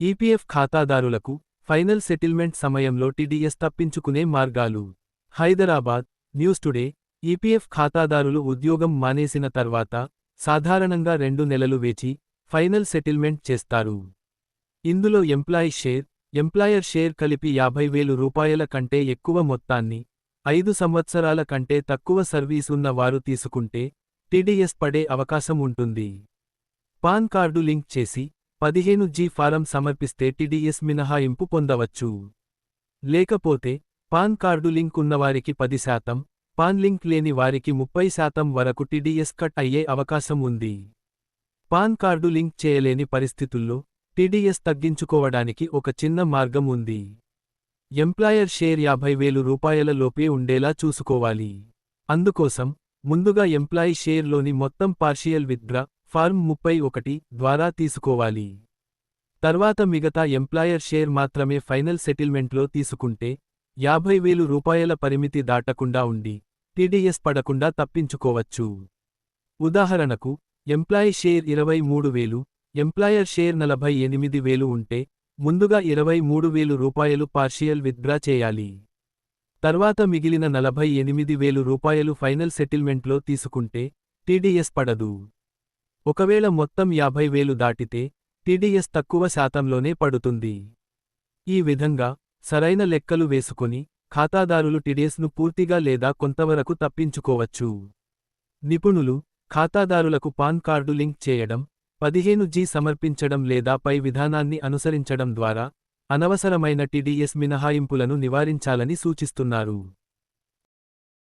EPF ఖాతాదారులకు final settlement సమయంలో TDS తప్పించుకునే మార్గాలు. హైదరాబాద్ న్యూస్ టుడే ఈపీఎఫ్ ఖాతాదారులు ఉద్యోగం మానేసిన తర్వాత సాధారణంగా రెండు నెలలు వేచి ఫైనల్ సెటిల్మెంట్ చేస్తారు. ఇందులో ఎంప్లాయీ షేర్ ఎంప్లాయర్ షేర్ కలిపి యాభై వేలు రూపాయల కంటే ఎక్కువ మొత్తాన్ని ఐదు సంవత్సరాల కంటే తక్కువ సర్వీస్ ఉన్న వారు తీసుకుంటే టీడీఎస్ పడే అవకాశం ఉంటుంది. పాన్ కార్డు లింక్ చేసి పదిహేను జీ ఫారం సమర్పిస్తే టీడీఎస్ మినహాయింపు పొందవచ్చు. లేకపోతే పాన్ కార్డు లింక్ ఉన్నవారికి పది శాతం పాన్ లింక్ లేని వారికి ముప్పై శాతం వరకు టీడీఎస్ కట్ అయ్యే అవకాశం ఉంది. పాన్ కార్డు లింక్ చేయలేని పరిస్థితుల్లో టీడీఎస్ తగ్గించుకోవడానికి ఒక చిన్న మార్గం ఉంది. ఎంప్లాయర్ షేర్ యాభై వేలు రూపాయల లోపే ఉండేలా చూసుకోవాలి. అందుకోసం ముందుగా ఎంప్లాయీ షేర్లోని మొత్తం పార్షియల్ విత్డ్రా ఫార్మ్ ముప్పై ఒకటి ద్వారా తీసుకోవాలి. తర్వాత మిగతా ఎంప్లాయర్ షేర్ మాత్రమే ఫైనల్ సెటిల్మెంట్లో తీసుకుంటే యాభై వేలు రూపాయల పరిమితి దాటకుండా ఉండి టీడీఎస్ పడకుండా తప్పించుకోవచ్చు. ఉదాహరణకు ఎంప్లాయీ షేర్ ఇరవై మూడు వేలు ఎంప్లాయర్ షేర్ నలభై ఎనిమిది వేలు ఉంటే ముందుగా ఇరవై మూడు వేలు రూపాయలు పార్షియల్ విత్డ్రా చేయాలి. తర్వాత మిగిలిన నలభై ఎనిమిది వేలు రూపాయలు ఫైనల్ సెటిల్మెంట్లో తీసుకుంటే టీడీఎస్ పడదు. ఒకవేళ మొత్తం యాభై వేలు దాటితే టీడీఎస్ తక్కువ శాతంలోనే పడుతుంది. ఈ విధంగా సరైన లెక్కలు వేసుకుని ఖాతాదారులు టీడీఎస్ను పూర్తిగా లేదా కొంతవరకు తప్పించుకోవచ్చు. నిపుణులు ఖాతాదారులకు పాన్ కార్డు లింక్ చేయడం పదిహేను జీ సమర్పించడం లేదా పై విధానాన్ని అనుసరించడం ద్వారా అనవసరమైన టీడీఎస్ మినహాయింపులను నివారించాలని సూచిస్తున్నారు.